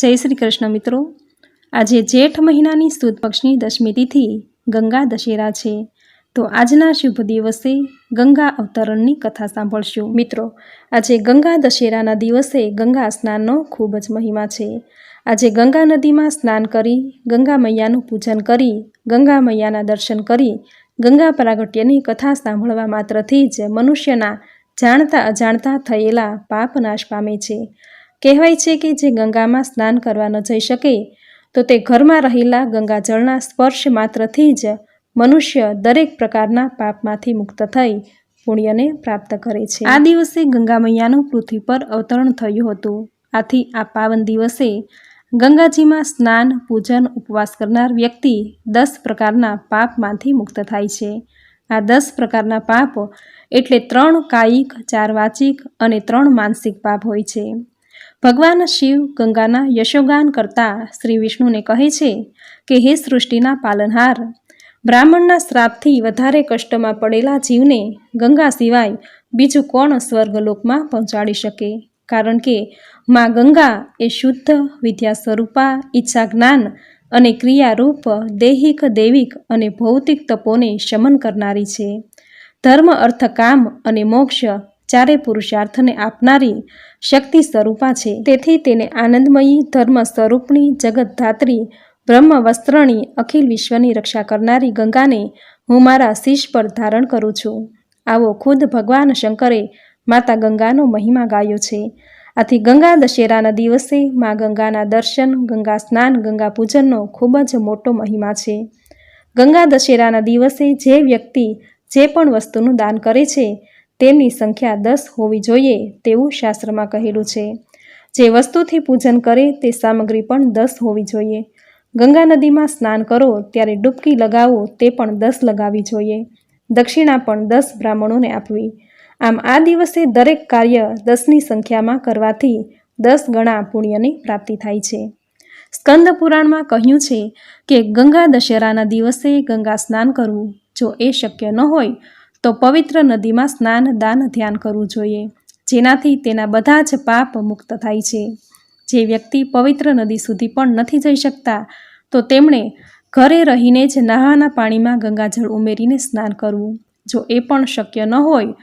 જય શ્રી કૃષ્ણ મિત્રો. આજે જેઠ મહિનાની સુદ પક્ષની દશમી તિથિ ગંગા દશેરા છે. તો આજના શુભ દિવસે ગંગા અવતરણની કથા સાંભળશું. મિત્રો, આજે ગંગા દશેરાના દિવસે ગંગા સ્નાનનો ખૂબ જ મહિમા છે. આજે ગંગા નદીમાં સ્નાન કરી, ગંગા મૈયાનું પૂજન કરી, ગંગા મૈયાના દર્શન કરી, ગંગા પ્રાગટ્યની કથા સાંભળવા માત્રથી જ મનુષ્યના જાણતા અજાણતા થયેલા પાપ નાશ પામે છે. કહેવાય છે કે જે ગંગામાં સ્નાન કરવા ન જઈ શકે, તો તે ઘરમાં રહેલા ગંગાજળના સ્પર્શ માત્રથી જ મનુષ્ય દરેક પ્રકારના પાપમાંથી મુક્ત થઈ પુણ્યને પ્રાપ્ત કરે છે. આ દિવસે ગંગા મૈયાનું પૃથ્વી પર અવતરણ થયું હતું. આથી આ પાવન દિવસે ગંગાજીમાં સ્નાન, પૂજન, ઉપવાસ કરનાર વ્યક્તિ દસ પ્રકારના પાપમાંથી મુક્ત થાય છે. આ દસ પ્રકારના પાપ એટલે ત્રણ કાયિક, ચાર વાચિક અને ત્રણ માનસિક પાપ હોય છે. ભગવાન શિવ ગંગાના યશોગાન કરતા શ્રી વિષ્ણુને કહે છે કે, હે સૃષ્ટિના પાલનહાર, બ્રાહ્મણના શ્રાપથી વધારે કષ્ટમાં પડેલા જીવને ગંગા સિવાય બીજું કોણ સ્વર્ગલોકમાં પહોંચાડી શકે? કારણ કે માં ગંગા એ શુદ્ધ વિદ્યા સ્વરૂપા ઈચ્છા જ્ઞાન અને ક્રિયારૂપ, દૈહિક, દૈવિક અને ભૌતિક તપોને શમન કરનારી છે. ધર્મ અર્થ કામ અને મોક્ષ ચારે પુરુષાર્થને આપનારી શક્તિ સ્વરૂપા છે. તેથી તેને આનંદમયી ધર્મ સ્વરૂપની જગતધાત્રી બ્રહ્મ વસ્ત્રણી અખિલ વિશ્વની રક્ષા કરનારી ગંગાને હું મારા શીશ પર ધારણ કરું છું. આવો ખુદ ભગવાન શંકરે માતા ગંગાનો મહિમા ગાયો છે. આથી ગંગા દશેરાના દિવસે મા ગંગાના દર્શન, ગંગા સ્નાન, ગંગા પૂજનનો ખૂબ જ મોટો મહિમા છે. ગંગા દશેરાના દિવસે જે વ્યક્તિ જે પણ વસ્તુનું દાન કરે છે તેમની સંખ્યા દસ હોવી જોઈએ તેવું શાસ્ત્રમાં કહેલું છે. જે વસ્તુથી પૂજન કરે તે સામગ્રી પણ દસ હોવી જોઈએ. ગંગા નદીમાં સ્નાન કરો ત્યારે ડૂબકી લગાવો તે પણ દસ લગાવી જોઈએ. દક્ષિણા પણ દસ બ્રાહ્મણોને આપવી. આમ આ દિવસે દરેક કાર્ય દસની સંખ્યામાં કરવાથી દસ ગણા પુણ્યની પ્રાપ્તિ થાય છે. સ્કંદ પુરાણમાં કહ્યું છે કે ગંગા દશેરાના દિવસે ગંગા સ્નાન કરવું જો એ શક્ય ન હોય તો પવિત્ર નદીમાં સ્નાન, દાન, ધ્યાન કરવું જોઈએ. જેનાથી તેના બધા જ પાપ મુક્ત થાય છે. જે વ્યક્તિ પવિત્ર નદી સુધી પણ નથી જઈ શકતા, તો તેમણે ઘરે રહીને જ નાહાના પાણીમાં ગંગાજળ ઉમેરીને સ્નાન કરવું. જો એ પણ શક્ય ન હોય,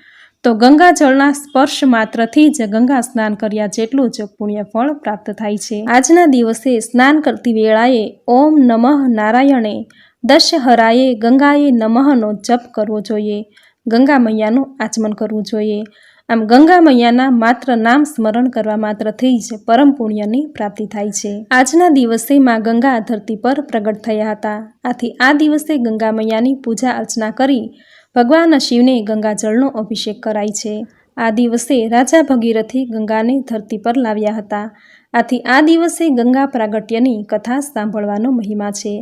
તો ગંગાજળના સ્પર્શ માત્રથી જ ગંગા સ્નાન કર્યા જેટલું જ પુણ્યફળ પ્રાપ્ત થાય છે. આજના દિવસે સ્નાન કરતી વેળાએ ઓમ નમઃ નારાયણે દશહરાએ ગંગાએ નમઃનો જપ કરવો જોઈએ. ગંગા મૈયાનું આચમન કરવું જોઈએ. આમ ગંગા મૈયાના માત્ર નામ સ્મરણ કરવા માત્રથી જ પરમ પુણ્યની પ્રાપ્તિ થાય છે. આજના દિવસે માં ગંગા ધરતી પર પ્રગટ થયા હતા. આથી આ દિવસે ગંગા મૈયાની પૂજા અર્ચના કરી ભગવાન શિવને ગંગાજળનો અભિષેક કરાય છે. આ દિવસે રાજા ભગીરથી ગંગાને ધરતી પર લાવ્યા હતા. આથી આ દિવસે ગંગા પ્રાગટ્યની કથા સાંભળવાનો મહિમા છે.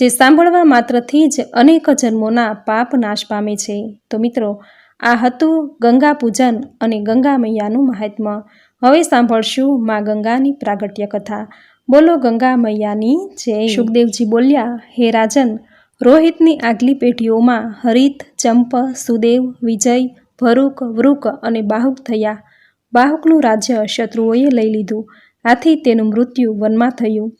જે સાંભળવા માત્રથી જ અનેક જન્મોના પાપ નાશ પામે છે. તો મિત્રો, આ હતું ગંગા પૂજન અને ગંગા મૈયાનું મહાત્મ્ય. હવે સાંભળશું માં ગંગાની પ્રાગટ્ય કથા. બોલો ગંગા મૈયાની જય. સુખદેવજી બોલ્યા, હે રાજન, રોહિતની આગલી પેઢીઓમાં હરિત, ચંપ, સુદેવ, વિજય, ભરૂક, વૃક અને બાહુક થયા. બાહુકનું રાજ્ય શત્રુઓએ લઈ લીધું. આથી તેનું મૃત્યુ વનમાં થયું.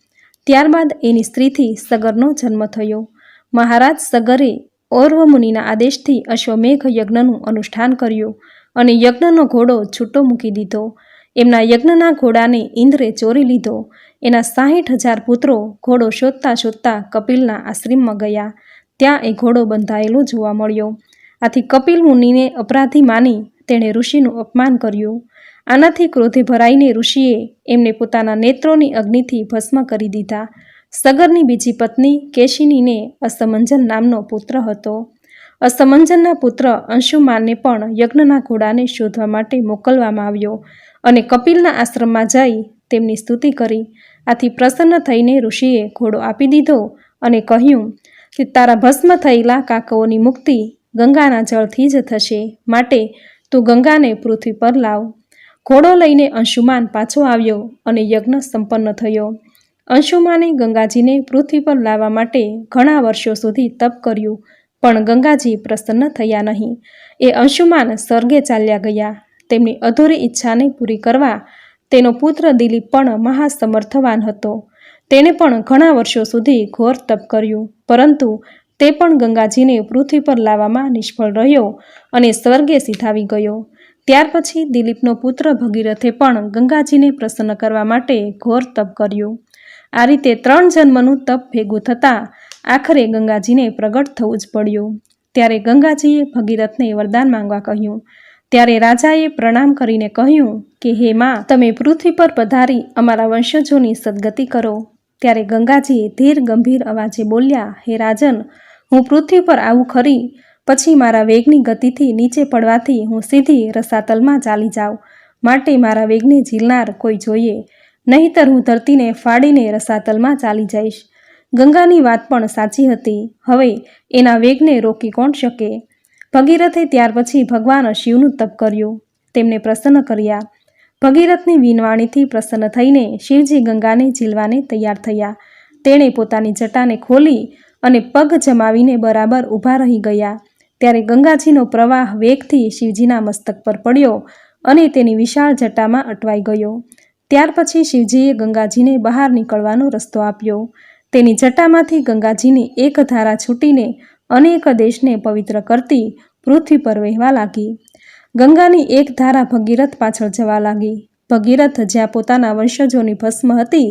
ત્યારબાદ એની સ્ત્રીથી સગરનો જન્મ થયો. મહારાજ સગરે ઓર્વમુનિના આદેશથી અશ્વમેઘ યજ્ઞનું અનુષ્ઠાન કર્યું અને યજ્ઞનો ઘોડો છૂટો મૂકી દીધો. એમના યજ્ઞના ઘોડાને ઇન્દ્રે ચોરી લીધો. એના સાહીઠ હજાર પુત્રો ઘોડો શોધતા શોધતા કપિલના આશ્રમમાં ગયા. ત્યાં એ ઘોડો બંધાયેલો જોવા મળ્યો. આથી કપિલ મુનિને અપરાધી માની તેણે ઋષિનું અપમાન કર્યું. આનાથી ક્રોધે ભરાઈને ઋષિએ એમને પોતાના નેત્રોની અગ્નિથી ભસ્મ કરી દીધા. સગરની બીજી પત્ની કેશિનીને અસમંજન નામનો પુત્ર હતો. અસમંજનના પુત્ર અંશુમાનને પણ યજ્ઞના ઘોડાને શોધવા માટે મોકલવામાં આવ્યો અને કપિલના આશ્રમમાં જઈ તેમની સ્તુતિ કરી. આથી પ્રસન્ન થઈને ઋષિએ ઘોડો આપી દીધો અને કહ્યું કે, તારા ભસ્મ થયેલા કાકઓની મુક્તિ ગંગાના જળથી જ થશે. માટે તું ગંગાને પૃથ્વી પર લાવ. ઘોડો લઈને અંશુમાન પાછો આવ્યો અને યજ્ઞ સંપન્ન થયો. અંશુમાને ગંગાજીને પૃથ્વી પર લાવવા માટે ઘણા વર્ષો સુધી તપ કર્યું, પણ ગંગાજી પ્રસન્ન થયા નહીં. એ અંશુમાન સ્વર્ગે ચાલ્યા ગયા. તેમની અધૂરી ઈચ્છાને પૂરી કરવા તેનો પુત્ર દિલીપ પણ મહાસમર્થવાન હતો. તેણે પણ ઘણા વર્ષો સુધી ઘોર તપ કર્યું, પરંતુ તે પણ ગંગાજીને પૃથ્વી પર લાવવામાં નિષ્ફળ રહ્યો અને સ્વર્ગે સિધાવી ગયો. ત્યાર પછી દિલીપનો પુત્ર ભગીરથે પણ ગંગાજીને પ્રસન્ન કરવા માટે ઘોર તપ કર્યો. આ રીતે ત્રણ જન્મનું તપ ભેગું થતાં આખરે ગંગાજીને પ્રગટ થવું જ પડ્યું. ત્યારે ગંગાજીએ ભગીરથને વરદાન માંગવા કહ્યું. ત્યારે રાજાએ પ્રણામ કરીને કહ્યું કે, હે માં, તમે પૃથ્વી પર પધારી અમારા વંશજોની સદગતિ કરો. ત્યારે ગંગાજીએ ધીર ગંભીર અવાજે બોલ્યા, હે રાજન, હું પૃથ્વી પર આવું ખરી પછી મારા વેગની ગતિથી નીચે પડવાથી હું સીધી રસાતલમાં ચાલી જાઉં. માટે મારા વેગને ઝીલનાર કોઈ જોઈએ. નહીંતર હું ધરતીને ફાડીને રસાતલમાં ચાલી જઈશ. ગંગાની વાત પણ સાચી હતી. હવે એના વેગને રોકી કોણ શકે? ભગીરથે ત્યાર પછી ભગવાન શિવનું તપ કર્યું. તેમને પ્રસન્ન કર્યા. ભગીરથની વીનવાણીથી પ્રસન્ન થઈને શિવજી ગંગાને ઝીલવાને તૈયાર થયા. તેણે પોતાની જટાને ખોલી અને પગ જમાવીને બરાબર ઊભા રહી ગયા. ત્યારે ગંગાજીનો પ્રવાહ વેગથી શિવજીના મસ્તક પર પડ્યો અને તેની વિશાળ જટામાં અટવાઈ ગયો. ત્યાર પછી શિવજીએ ગંગાજીને બહાર નીકળવાનો રસ્તો આપ્યો. તેની જટામાંથી ગંગાજીની એક ધારા છૂટીને અનેક દેશને પવિત્ર કરતી પૃથ્વી પર વહેવા લાગી. ગંગાની એક ધારા ભગીરથ પાછળ જવા લાગી. ભગીરથ જ્યાં પોતાના વંશજોની ભસ્મ હતી,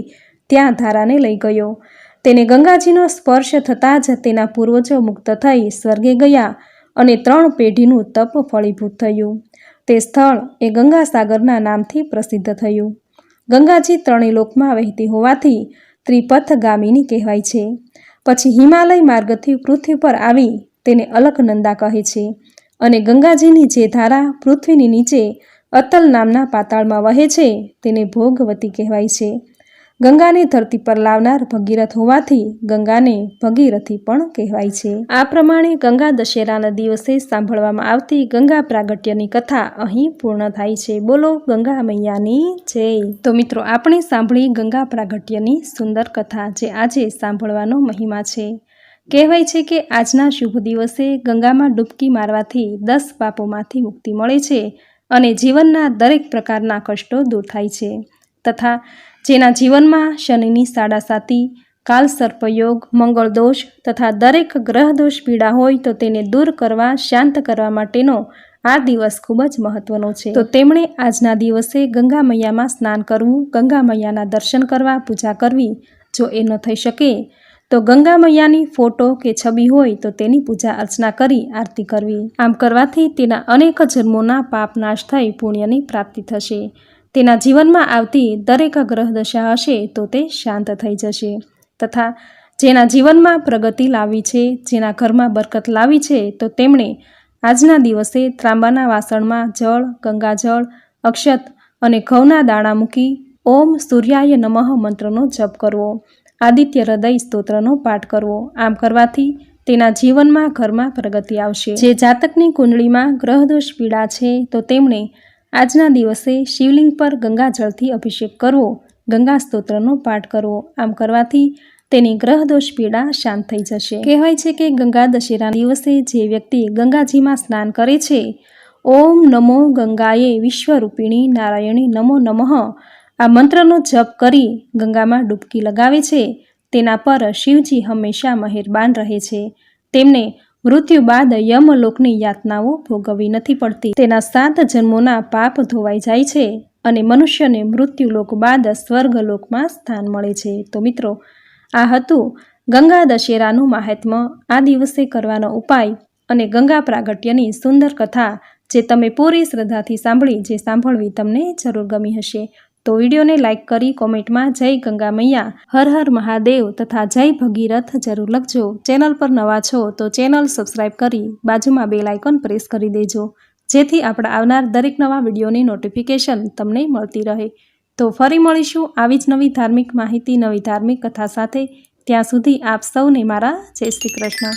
ત્યાં ધારાને લઈ ગયો. તેને ગંગાજીનો સ્પર્શ થતાં જ તેના પૂર્વજો મુક્ત થઈ સ્વર્ગે ગયા અને ત્રણ પેઢીનું તપ ફળીભૂત થયું. તે સ્થળ એ ગંગાસાગરના નામથી પ્રસિદ્ધ થયું. ગંગાજી ત્રણેય લોકમાં વહેતી હોવાથી ત્રિપથ ગામીની કહેવાય છે. પછી હિમાલય માર્ગથી પૃથ્વી પર આવી તેને અલકનંદા કહે છે અને ગંગાજીની જે ધારા પૃથ્વીની નીચે અતલ નામના પાતાળમાં વહે છે તેને ભોગવતી કહેવાય છે. ગંગાને ધરતી પર લાવનાર ભગીરથ હોવાથી ગંગાને ભગીરથી પણ કહેવાય છે. આ પ્રમાણે ગંગા દશેરાના દિવસે સાંભળવામાં આવતી ગંગા પ્રાગટ્યની કથા અહીં પૂર્ણ થાય છે. બોલો ગંગા મૈયાની જય. તો મિત્રો, આપણે સાંભળી ગંગા પ્રાગટ્યની સુંદર કથા જે આજે સાંભળવાનો મહિમા છે. કહેવાય છે કે આજના શુભ દિવસે ગંગામાં ડૂબકી મારવાથી દસ પાપોમાંથી મુક્તિ મળે છે અને જીવનના દરેક પ્રકારના કષ્ટો દૂર થાય છે. તથા જેના જીવનમાં શનિની સાડાસાતી કાલ સર્પયોગ, મંગળ દોષ તથા દરેક ગ્રહ દોષ પીડા હોય તો તેને દૂર કરવા, શાંત કરવા માટેનો આ દિવસ ખૂબ જ મહત્વનો છે. તો તેમણે આજના દિવસે ગંગા મૈયામાં સ્નાન કરવું ગંગા મૈયાના દર્શન કરવા, પૂજા કરવી, જો એ ન થઈ શકે, તો ગંગા મૈયાની ફોટો કે છબી હોય તો તેની પૂજા અર્ચના કરી આરતી કરવી. આમ કરવાથી તેના અનેક જન્મોના પાપ નાશ થઈ પુણ્યની પ્રાપ્તિ થશે. તેના જીવનમાં આવતી દરેક ગ્રહ દશા હશે તો તે શાંત થઈ જશે. તથા જેના જીવનમાં પ્રગતિ લાવી છે, જેના ઘરમાં બરકત લાવી છે, તો તેમણે આજના દિવસે ત્રાંબાના વાસણમાં જળ, ગંગાજળ, અક્ષત અને ઘઉંના દાણા મૂકી ઓમ સૂર્યાય નમઃ મંત્રનો જપ કરવો. આદિત્ય હૃદય સ્તોત્રનો પાઠ કરવો. આમ કરવાથી તેના જીવનમાં ઘરમાં પ્રગતિ આવશે. જે જાતકની કુંડળીમાં ગ્રહદોષ પીડા છે, તો તેમણે આજના દિવસે શિવલિંગ પર ગંગાજળથી અભિષેક કરવો, ગંગા સ્તોત્રનો પાઠ કરવો, આમ કરવાથી તેની ગ્રહદોષ પીડા શાંત થઈ જશે. કહેવાય છે કે ગંગા દશેરા દિવસે જે વ્યક્તિ ગંગાજીમાં સ્નાન કરે છે, ઓમ નમો ગંગાએ વિશ્વરૂપિણી નારાયણી નમો નમઃ, આ મંત્રનો જપ કરી ગંગામાં ડૂબકી લગાવે છે, તેના પર શિવજી હંમેશા મહેરબાન રહે છે. તેમને મૃત્યુ બાદ યમલોકની યાતનાઓ ભોગવવી નથી પડતી. તેના સાત જન્મોના પાપ ધોવાઈ જાય છે અને મનુષ્યને મૃત્યુલોક બાદ સ્વર્ગલોકમાં સ્થાન મળે છે. તો મિત્રો, આ હતું ગંગા દશેરાનું મહાત્મ્ય. આ દિવસે કરવાનો ઉપાય અને ગંગા પ્રાગટ્યની સુંદર કથા, જે તમે પૂરી શ્રદ્ધાથી સાંભળી, જે સાંભળવી તમને જરૂર ગમી હશે. તો વિડીયોને લાઇક કરી કોમેન્ટમાં જય ગંગા મૈયા, હર હર મહાદેવ તથા જય ભગીરથ જરૂર લખજો. ચેનલ પર નવા છો તો ચેનલ સબસ્ક્રાઈબ કરી બાજુમાં બેલ આઇકોન પ્રેસ કરી દેજો. જેથી આપણા આવનાર દરેક નવા વિડીયોની નોટિફિકેશન તમને મળતી રહે. તો ફરી મળીશું આવી જ નવી ધાર્મિક માહિતી, નવી ધાર્મિક કથા સાથે. ત્યાં સુધી આપ સૌને મારા જય શ્રી કૃષ્ણ.